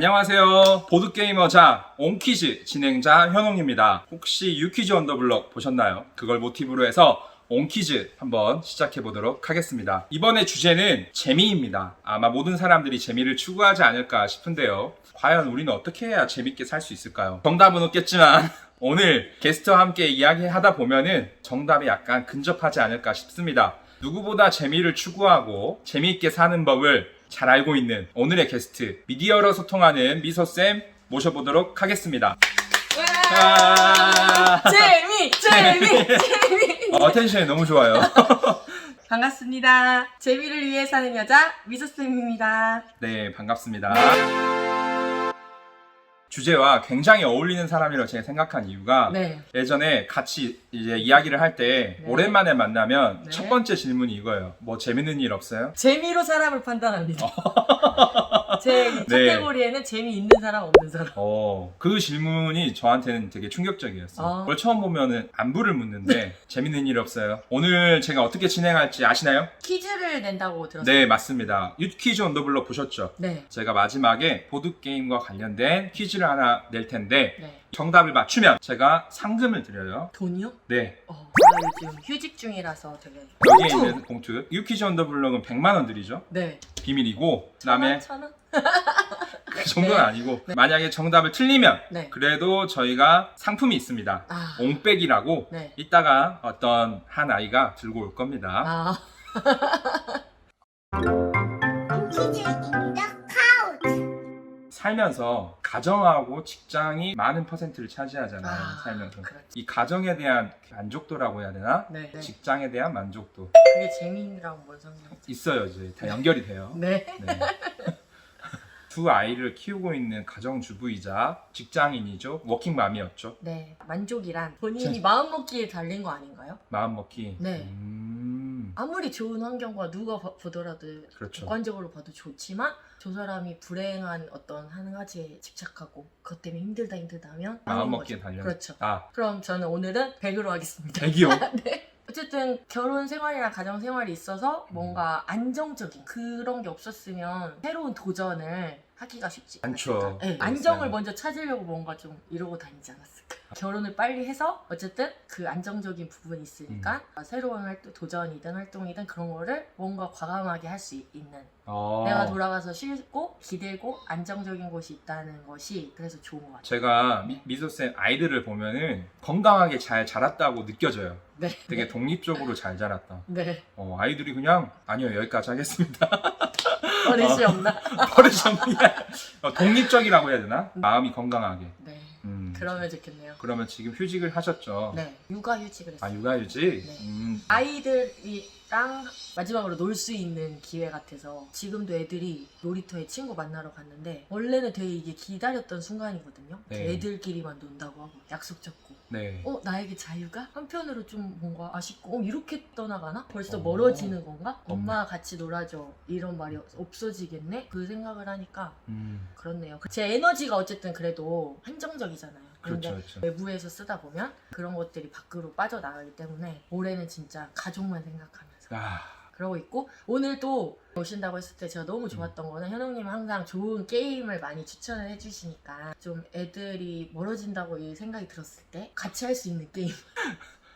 안녕하세요. 보드게이머자 옹퀴즈 진행자 현홍입니다. 혹시 유퀴즈 언더블럭 보셨나요? 그걸 모티브로 해서 옹퀴즈 한번 시작해 보도록 하겠습니다. 이번에 주제는 재미입니다. 아마 모든 사람들이 재미를 추구하지 않을까 싶은데요. 과연 우리는 어떻게 해야 재밌게 살 수 있을까요? 정답은 없겠지만 오늘 게스트와 함께 이야기하다 보면은 정답이 약간 근접하지 않을까 싶습니다. 누구보다 재미를 추구하고 재미있게 사는 법을 잘 알고 있는 오늘의 게스트 미디어로 소통하는 미소쌤 모셔보도록 하겠습니다. 아, 재미, 재미, 재미. 어, 텐션이 너무 좋아요. 반갑습니다. 재미를 위해 사는 여자 미소쌤입니다. 네, 반갑습니다. 주제와 굉장히 어울리는 사람이라고 제가 생각한 이유가 네. 예전에 같이 이제 이야기를 할 때 네. 오랜만에 만나면 네. 첫 번째 질문이 이거예요. 뭐 재밌는 일 없어요? 재미로 사람을 판단합니다. 제 네. 카테고리에는 재미 있는 사람, 없는 사람. 어, 그 질문이 저한테는 되게 충격적이었어요. 아. 그걸 처음 보면은 안부를 묻는데 재밌는 일 없어요. 오늘 제가 어떻게 진행할지 아시나요? 퀴즈를 낸다고 들었어요. 네, 맞습니다. 유퀴즈 언더블럭 보셨죠? 네. 제가 마지막에 보드게임과 관련된 퀴즈를 하나 낼 텐데 네. 정답을 맞추면 제가 상금을 드려요. 돈이요? 네. 어, 제가 요즘 휴직 중이라서 되게. 여기에! 있는 봉투. 유퀴즈 언더블럭은 100만 원 드리죠. 네. 비밀이고 천 그다음에 원, 천 원? 그 정도는 네. 아니고 만약에 정답을 틀리면 네. 그래도 저희가 상품이 있습니다. 아. 옹백이라고 네. 이따가 어떤 한 아이가 들고 올 겁니다. 아. 퀴즈 인더 카우트. 살면서 가정하고 직장이 많은 퍼센트를 차지하잖아요. 아, 살면서. 그렇지. 이 가정에 대한 만족도라고 해야 되나? 네. 네. 직장에 대한 만족도 그게 재미랑 뭔 상관이지? 있어요. 이제 다 연결이 돼요. 네. 네. 두 아이를 키우고 있는 가정주부이자 직장인이죠. 워킹맘이었죠. 네. 만족이란 본인이 제- 마음 먹기에 달린 거 아닌가요? 마음먹기. 네. 음, 아무리 좋은 환경과 누가 봐- 보더라도 그렇죠. 객관적으로 봐도 좋지만 저 사람이 불행한 어떤 한 가지에 집착하고 그것 때문에 힘들다 힘들다 하면 마음먹기에. 달려. 그렇죠. 아, 그럼 저는 오늘은 100으로 하겠습니다. 대기요. 네. 어쨌든 결혼 생활이랑 가정 생활이 있어서 뭔가 안정적인 그런 게 없었으면 새로운 도전을 하기가 쉽지 않죠. 네, 그렇죠. 안정을 먼저 찾으려고 뭔가 좀 이러고 다니지 않았을까. 결혼을 빨리 해서 어쨌든 그 안정적인 부분이 있으니까 음. 새로운 활동, 도전이든 활동이든 그런 거를 뭔가 과감하게 할 수 있는 어, 내가 돌아가서 쉬고 기대고 안정적인 곳이 있다는 것이 그래서 좋은 것 같아요. 제가 미, 미소쌤 아이들을 보면은 건강하게 잘 자랐다고 느껴져요. 네. 되게 독립적으로 잘 자랐다. 네. 어, 아이들이 그냥 아니요 여기까지 하겠습니다. 버릇이 없나? 버릇이 없는 게 아니라 어, 독립적이라고 해야 되나? 마음이 건강하게. 네. 음, 그러면 좋겠네요. 그러면 지금 휴직을 하셨죠? 네. 육아휴직을 했어요. 아 육아휴직? 네. 음, 아이들이랑 마지막으로 놀 수 있는 기회 같아서 지금도 애들이 놀이터에 친구 만나러 갔는데 원래는 되게 이게 기다렸던 순간이거든요. 네. 애들끼리만 논다고 하고 약속 잡고 네. 어 나에게 자유가? 한편으로 좀 뭔가 아쉽고 어 이렇게 떠나가나? 벌써 어. 멀어지는 건가? 없네. 엄마 같이 놀아줘. 이런 말이 없어지겠네? 그 생각을 하니까 음, 그렇네요. 제 에너지가 어쨌든 그래도 한정적이잖아요. 근데 그렇죠, 그렇죠. 외부에서 쓰다 보면 그런 것들이 밖으로 빠져나가기 때문에 올해는 진짜 가족만 생각하면서 아, 그러고 있고 오늘 또 오신다고 했을 때 제가 너무 음. 좋았던 거는 현웅님 항상 좋은 게임을 많이 추천을 해주시니까 좀 애들이 멀어진다고 이 생각이 들었을 때 같이 할 수 있는 게임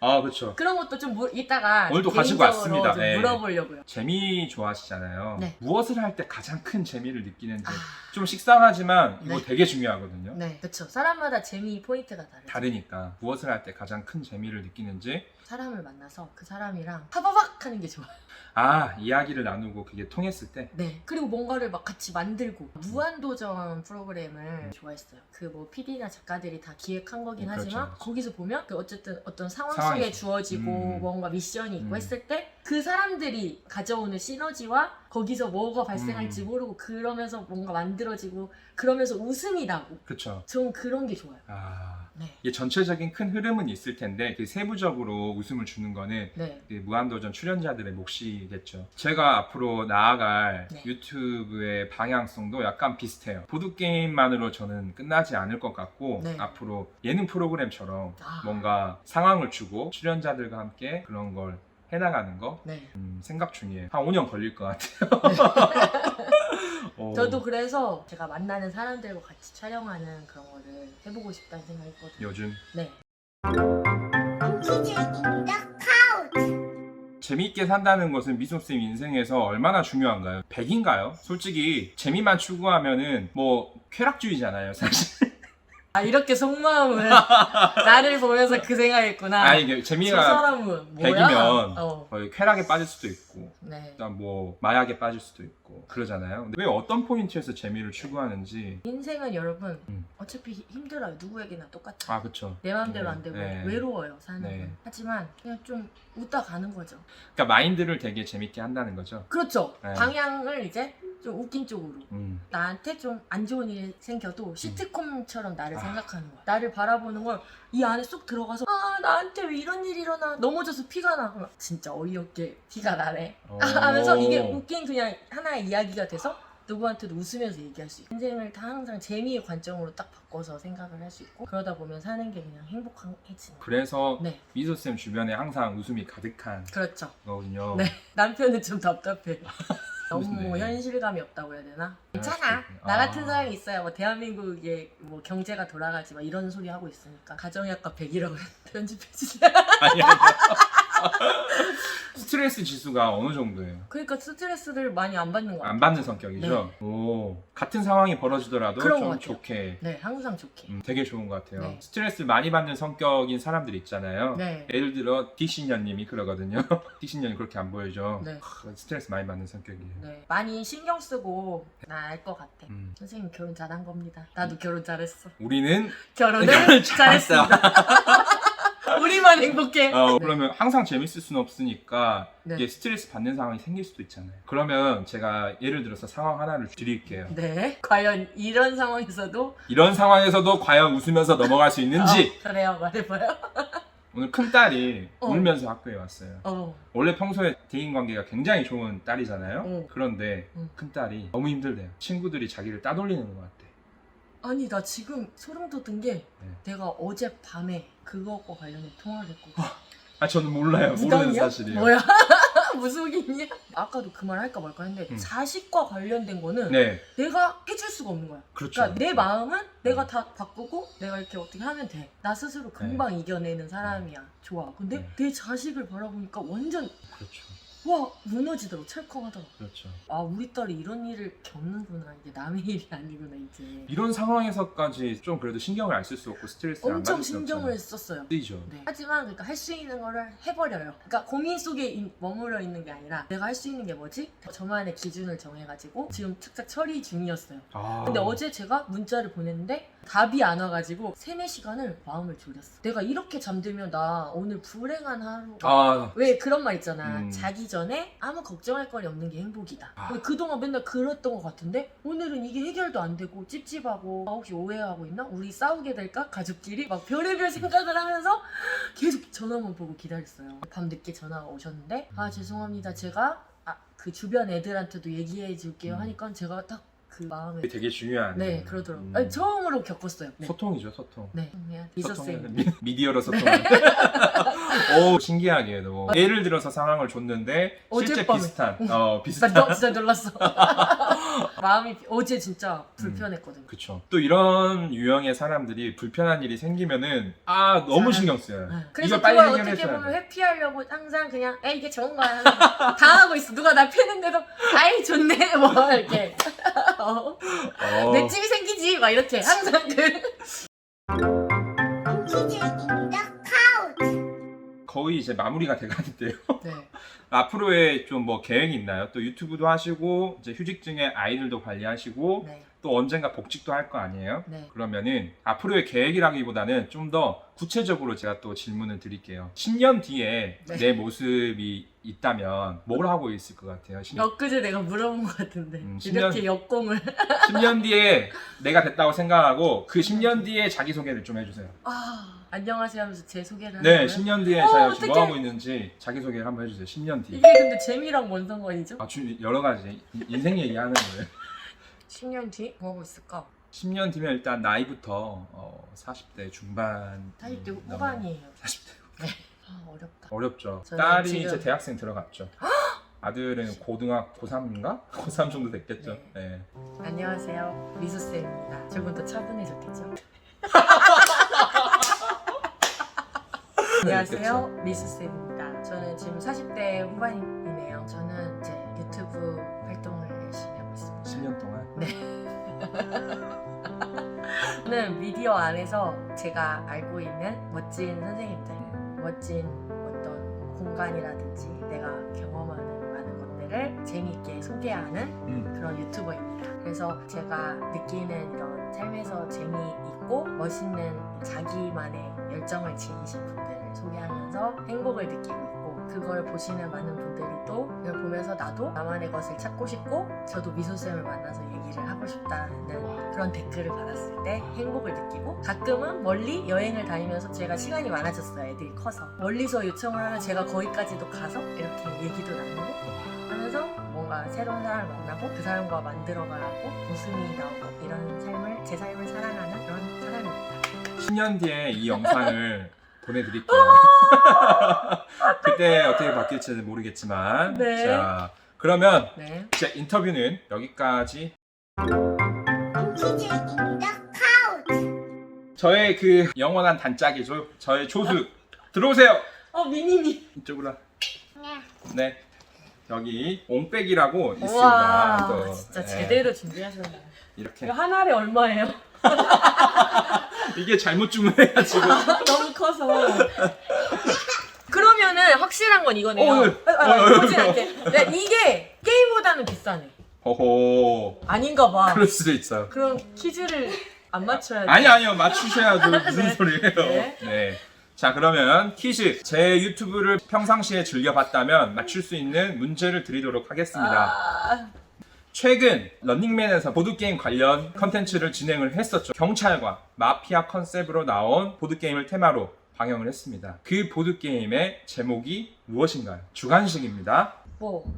아 그렇죠. 그런 것도 좀 물- 이따가 오늘도 가지고 개인적으로 왔습니다. 좀 네. 물어보려고요. 재미 좋아하시잖아요. 네. 무엇을 할 때 가장 큰 재미를 느끼는지 아, 좀 식상하지만 이거 네. 되게 중요하거든요. 네, 그렇죠. 사람마다 재미 포인트가 다르죠. 다르니까 무엇을 할 때 가장 큰 재미를 느끼는지 사람을 만나서 그 사람이랑 파바박 하는 게 좋아요. 아 이야기를 나누고 그게 통했을 때 네. 그리고 뭔가를 막 같이 만들고 무한도전 프로그램을 좋아했어요. 그 뭐 PD나 작가들이 다 기획한 거긴 음, 그렇죠, 하지만 그렇죠. 거기서 보면 그 어쨌든 어떤 상황 상황이 속에 있죠. 주어지고 음. 뭔가 미션이 있고 음. 했을 때 그 사람들이 가져오는 시너지와 거기서 뭐가 발생할지 음. 모르고 그러면서 뭔가 만들어지고 그러면서 웃음이 나고 그쵸 전 그런 게 좋아요. 아 네. 이게 전체적인 큰 흐름은 있을 텐데 그 세부적으로 웃음을 주는 거는 네. 그 무한도전 출연자들의 몫이겠죠. 제가 앞으로 나아갈 네. 유튜브의 방향성도 약간 비슷해요. 보드 게임만으로 저는 끝나지 않을 것 같고, 네. 앞으로 예능 프로그램처럼 아. 뭔가 상황을 주고 출연자들과 함께 그런 걸 해나가는 거 네. 음, 생각 중이에요. 한 5년 걸릴 것 같아요. 어. 저도 그래서 제가 만나는 사람들과 같이 촬영하는 그런 거를 해보고 싶다는 생각이 있거든요. 요즘 네. 재미있게 산다는 것은 미소쌤 인생에서 얼마나 중요한가요? 100인가요? 솔직히 재미만 추구하면은 뭐 쾌락주의잖아요, 사실. 아 이렇게 속마음을 나를 보면서 그 생각했구나. 아 이게 저 재미가 사람은 뭐야? 100이면 어, 거의 쾌락에 빠질 수도 있고 네. 일단 뭐 마약에 빠질 수도 있고 그러잖아요. 근데 왜 어떤 포인트에서 재미를 추구하는지 인생은 여러분 음. 어차피 힘- 힘들어요. 누구에게나 똑같아. 아 그쵸. 내 마음대로 네, 안 되고 네. 외로워요 사는 네. 건. 하지만 그냥 좀 웃다 가는 거죠. 그러니까 마인드를 되게 재밌게 한다는 거죠. 그렇죠. 네. 방향을 이제 좀 웃긴 쪽으로. 음. 나한테 좀 안 좋은 일이 생겨도 시트콤처럼 나를 아. 생각하는 거야. 나를 바라보는 걸 이 안에 쏙 들어가서 아 나한테 왜 이런 일이 일어나 넘어져서 피가 나. 그러면 진짜 어이없게 피가 나네. 어. 하면서 이게 웃긴 그냥 하나의 이야기가 돼서 누구한테도 웃으면서 얘기할 수 있고 인생을 다 항상 재미의 관점으로 딱 바꿔서 생각을 할 수 있고 그러다 보면 사는 게 그냥 행복해지는. 그래서 네 미소 쌤 주변에 항상 웃음이 가득한 그렇죠. 거거든요. 네 남편은 좀 답답해. 너무 네. 현실감이 없다고 해야 되나? 괜찮아. 그렇구나. 나 같은 아. 사람이 있어야 뭐 대한민국의 뭐 경제가 돌아가지 막 이런 소리 하고 있으니까 가정의학과 100이라고 했는데 편집해 주세요. 아니 아니. 스트레스 지수가 어느 정도예요? 그러니까 스트레스를 많이 안 받는 거안 같아요. 받는 성격이죠. 오 같은 상황이 벌어지더라도 그런 좀것 같아요. 좋게 네 항상 좋게. 음, 되게 좋은 것 같아요. 네. 스트레스 많이 받는 성격인 사람들 있잖아요. 네. 예를 들어 디신년님이 그러거든요. 디신년이 그렇게 안 보이죠. 네. 크, 스트레스 많이 받는 성격이에요. 네. 많이 신경 쓰고 나 알 것 같아. 음. 선생님 결혼 잘한 겁니다. 나도 결혼 잘했어. 우리는 결혼을. 잘했습니다. 우리만 행복해. 어, 그러면 항상 재밌을 수는 없으니까 네. 이게 스트레스 받는 상황이 생길 수도 있잖아요. 그러면 제가 예를 들어서 상황 하나를 드릴게요. 네. 과연 이런 상황에서도 이런 상황에서도 과연 웃으면서 넘어갈 수 있는지 어, 그래요 말해봐요. 오늘 큰 딸이 어. 울면서 학교에 왔어요. 어. 원래 평소에 대인 관계가 굉장히 좋은 딸이잖아요. 어. 그런데 응. 큰 딸이 너무 힘들대요. 친구들이 자기를 따돌리는 것 같대. 아니 나 지금 소름 돋은 게 네. 내가 어제 밤에 그거과 관련된 통화를 했거든. 아 저는 몰라요. 모르는 무당이야? 사실이에요. 뭐야? 무속이냐? 아까도 그 말 할까 말까 했는데 음. 자식과 관련된 거는 네, 내가 해줄 수가 없는 거야. 그렇죠. 그러니까 내 마음은 음. 내가 다 바꾸고 내가 이렇게 어떻게 하면 돼. 나 스스로 금방 이겨내는 사람이야. 좋아. 근데 네. 내 자식을 바라보니까 완전 그렇죠. 와 무너지더라고. 철컹하더라고. 그렇죠. 아 우리 딸이 이런 일을 겪는구나. 이게 남의 일이 아니구나 이제. 이런 상황에서까지 좀 그래도 신경을 안 쓸 수 없고 스트레스를 안 엄청 받을 수 신경을. 썼어요. 쓰이죠. 네. 하지만 그러니까 할 수 있는 거를 해버려요. 그러니까 고민 속에 이- 머물러 있는 게 아니라 내가 할 수 있는 게 뭐지? 저만의 기준을 정해가지고 지금 착착 처리 중이었어요. 아. 근데 어제 제가 문자를 보냈는데 답이 안 와가지고 3, 4시간을 마음을 졸였어. 내가 이렇게 잠들면 나 오늘 불행한 하루. 아, 왜 그런 말 있잖아. 음. 자기 전에 아무 걱정할 거리 없는 게 행복이다. 아. 그동안 맨날 그랬던 것 같은데 오늘은 이게 해결도 안 되고 찝찝하고 아, 혹시 오해하고 있나? 우리 싸우게 될까? 가족끼리 막 별의별 생각을 하면서 계속 전화만 보고 기다렸어요. 밤 늦게 전화가 오셨는데 아 죄송합니다. 제가 아, 그 주변 애들한테도 얘기해 줄게요 음. 하니까 제가 딱 그 마음에 그게 되게 중요하네. 네 그러더라고요. 음. 아니, 처음으로 겪었어요. 네. 소통이죠, 소통. 네. 그냥 미소쌤. 소통은 미- 미디어로 소통. 오 신기하게도 예를 들어서 상황을 줬는데 실제 어젯밤에. 비슷한 어 나 비슷한 너, 진짜 놀랐어. 마음이 어제 진짜 불편했거든요. 그쵸. 또 이런 유형의 사람들이 불편한 일이 생기면은 아 너무 잘- 신경 쓰여요. 네. 그래서 이걸 빨리 그걸 어떻게 해결해줘야 보면 돼. 회피하려고 항상 그냥 에 이게 좋은 거야 하면서 당하고 있어 누가 나 패는데도 아이 좋네 뭐 이렇게 어, 어, 내 집이 생기지 막 이렇게 항상 그. 거의 이제 마무리가 돼가는데요. 네. 앞으로의 좀 뭐 계획이 있나요? 또 유튜브도 하시고 이제 휴직 중에 아이들도 관리하시고 네. 또 언젠가 복직도 할 거 아니에요? 네. 그러면은 앞으로의 계획이라기보다는 좀 더 구체적으로 제가 또 질문을 드릴게요. 10년 뒤에 네. 내 모습이 있다면 뭘 하고 있을 것 같아요? 10년, 엊그제 내가 물어본 것 같은데 음, 이렇게 역공을 10년 뒤에 내가 됐다고 생각하고 그 10년 뒤에 자기소개를 좀 해주세요. 아 안녕하세요 하면서 제 소개를 하는 네, 거예요? 10년 뒤에 어, 제가 지금 뭐 어떡해. 하고 있는지 자기 소개를 한번 해주세요. 10년 뒤. 이게 근데 재미랑 뭔 상관이죠? 아, 주, 여러 가지 인- 인생 얘기하는 거예요. 10년 뒤? 뭐 하고 있을까? 10년 뒤면 일단 나이부터 어, 40대 중반 40대 넘어- 후반이에요 40대 아 어렵다 어렵죠. 저는 딸이 지금- 이제 대학생 들어갔죠. 아들은 고등학교 고3인가? 고3 정도 됐겠죠. 네. 안녕하세요. 미수 쌤입니다. 조금 더 차분해졌겠죠? 안녕하세요. 미수쌤입니다. 저는 지금 40대 후반이네요. 저는 이제 유튜브 활동을 열심히 하고 있습니다. 10년 동안. 저는 미디어 안에서 제가 알고 있는 멋진 선생님들, 멋진 어떤 공간이라든지 내가 경험하는 많은 것들을 재미있게 소개하는 음. 그런 유튜버입니다. 그래서 제가 느끼는 이런 삶에서 재미있고 멋있는 자기만의 열정을 지니신 분들을 소개하면서 행복을 느끼고 있고 그걸 보시는 많은 분들이 또 이걸 보면서 나도 나만의 것을 찾고 싶고 저도 미소쌤을 만나서 얘기를 하고 싶다는 그런 댓글을 받았을 때 행복을 느끼고 가끔은 멀리 여행을 다니면서 제가 시간이 많아졌어요. 애들이 커서. 멀리서 요청을 하면 제가 거기까지도 가서 이렇게 얘기도 나누고 하면서 뭔가 새로운 사람을 만나고 그 사람과 만들어가고 웃음이 나오고 이런 삶을 제 삶을 사랑하는 그런 사람입니다. 10년 뒤에 이 영상을 보내드릴게요. 그때 어떻게 바뀔지는 모르겠지만. 네. 자, 그러면 네. 제 인터뷰는 여기까지. 저의 그 영원한 단짝이죠. 저의 조수. 들어오세요. 어 미니니. 이쪽으로. 와. 네. 네. 여기 옹백이라고 있습니다. 와 또, 진짜 네. 제대로 준비하셨네요. 이렇게. 이거 한 알에 얼마예요? 이게 잘못 주문해가지고. 너무 커서. 그러면은 확실한 건 이거네요. 어, 예. 아, 아, 어, 어, 보진 어. 않게. 네, 이게 게임보다는 비싸네. 호호. 아닌가 봐. 그럴 수도 있어요. 그럼 퀴즈를 안 맞춰야 돼. 아니 아니요 맞추셔야죠 무슨 네. 소리예요 네. 네. 자 그러면 퀴즈 제 유튜브를 평상시에 즐겨봤다면 맞출 수 있는 문제를 드리도록 하겠습니다 아, 최근 런닝맨에서 보드게임 관련 컨텐츠를 진행을 했었죠 경찰과 마피아 컨셉으로 나온 보드게임을 테마로 방영을 했습니다 그 보드게임의 제목이 무엇인가요? 주관식입니다 뭐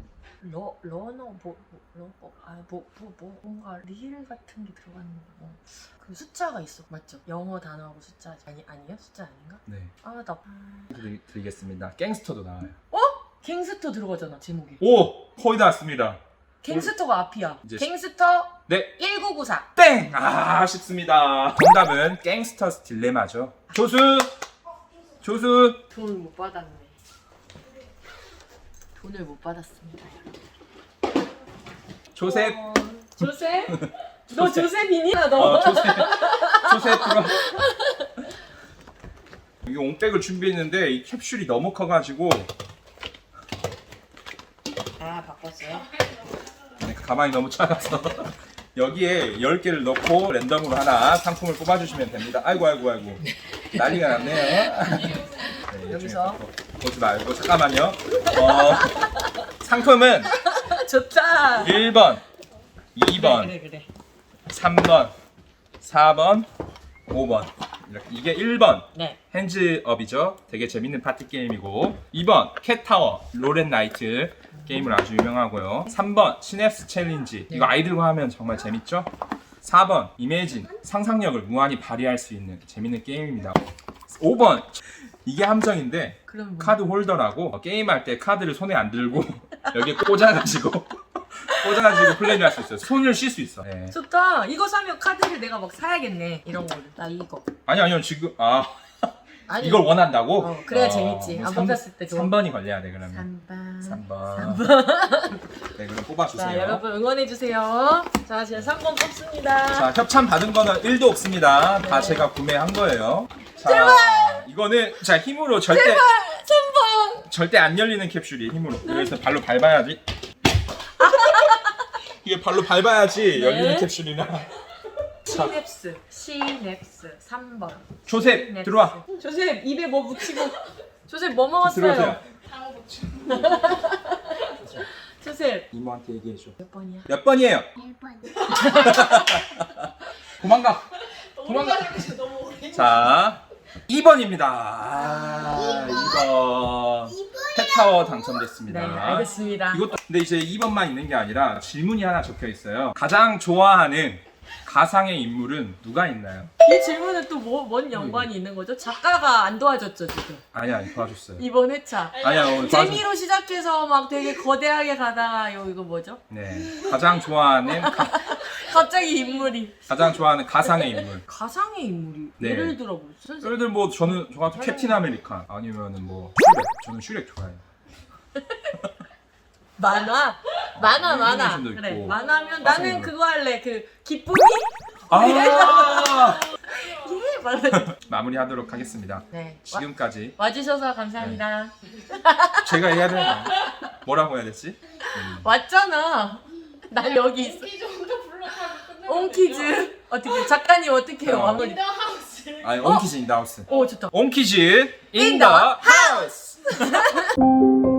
러, 러너 뭐, 뭐 러, 뭐, 아, 뭐, 뭐, 뭐, 뭔가 리일 같은 게 들어가는 거. 그 숫자가 있어, 맞죠? 영어 단어하고 숫자 아니 아니요? 숫자 아닌가? 네 아, 나 드리, 드리겠습니다 갱스터도 나와요 갱스터 들어가잖아 제목이. 오! 거의 다 왔습니다 갱스터가 앞이야. 이제 갱스터 네 1994. 땡! 아, 아쉽습니다. 정답은 갱스터스 딜레마죠. 조수! 조수! 돈을 못 받았네. 돈을 못 받았습니다. 조셉! 어, 조셉? 너 조셉. 조셉이냐 너? 어, 조셉! 조셉 들어. 이게 옹백을 준비했는데 이 캡슐이 너무 커가지고 아 바꿨어요? 네, 가방이 너무 작아서 여기에 10개를 넣고 랜덤으로 하나 상품을 뽑아주시면 됩니다. 아이고 아이고 아이고 난리가 났네요. 네, 여기서? 보지 말고 잠깐만요. 어, 상품은 좋다. 1번, 2번, 그래 그래. 3번, 4번, 5번. 이렇게 이게 1번 네. 핸즈업이죠. 되게 재밌는 파티 게임이고 2번 캣타워 로렌 나이트 게임을 아주 유명하고요. 3번 시냅스 챌린지 이거 아이들과 하면 정말 재밌죠. 4번 이매진 상상력을 무한히 발휘할 수 있는 재밌는 게임입니다. 5번 이게 함정인데 그럼 뭐? 카드 홀더라고 어, 게임할 때 카드를 손에 안 들고 여기에 꽂아가지고 꽂아가지고 플레이를 할 수 있어요. 손을 쉴 수 있어. 네. 좋다. 이거 사면 카드를 내가 막 사야겠네. 이런 거를. 나 이거. 아니 아니요 지금 아 아니. 이걸 원한다고? 어, 그래야 재밌지. 안 삼- 뽑혔을 때 좋아. 3번이 걸려야 돼 그러면. 3번. 3번. 네, 그럼 뽑아주세요. 자, 여러분 응원해 주세요. 자, 제가 3번 뽑습니다. 자, 협찬 받은 거는 1도 없습니다. 다 네. 제가 구매한 거예요. 자, 이거는 자 힘으로 절대 3번. 절대 안 열리는 캡슐이 힘으로. 그래서 발로 밟아야지. 이게 발로 밟아야지 네. 열리는 캡슐이나. 시냅스. 시냅스. 3번. 조셉 네. 들어와. 조셉 입에 뭐 묻히고. 조셉 뭐 먹었어요? 들어오세요. 조셉 이모한테 얘기해 줘. 몇 번이야? 몇 번이에요? 1번. 도망가. 도망가. 자, 2번입니다. 아, 2번. 2번. 캣타워 당첨됐습니다. 네, 알겠습니다. 이것도 근데 이제 2번만 있는 게 아니라 질문이 하나 적혀 있어요. 가장 좋아하는 가상의 인물은 누가 있나요? 이 질문에 또 뭐, 뭔 연관이 있는 거죠? 작가가 안 도와줬죠 지금 아니야 도와줬어요. 이번 회차 아니야 오늘. 재미로 시작해서 막 되게 거대하게 가다가 요 이거 뭐죠? 네 가장 좋아하는 가, 갑자기 인물이 가장 좋아하는 가상의 인물. 가상의 인물이 네. 예를 들어 뭐 선생 예를 들어 뭐 저는 저 같은 캡틴 아메리칸 아니면은 뭐 슈렉 저는 슈렉 좋아해요. 만화 만화 만화 애니메이션도 그래 있고. 만화면 나는 인물. 그거 할래 그 기쁨이 아예 만화 마무리하도록 하겠습니다. 네 와, 지금까지 와주셔서 감사합니다 제가 해야 되나? 뭐라고 해야 되지? 음. 왔잖아 난 여기 있어 이 정도 끝내. 옹키즈 어떻게 작가님 어떻게 해요 어. 마무리 인더 하우스. 아니 온키즈 인더 하우스. 오 좋다 온키즈 In 인 the 더 하우스.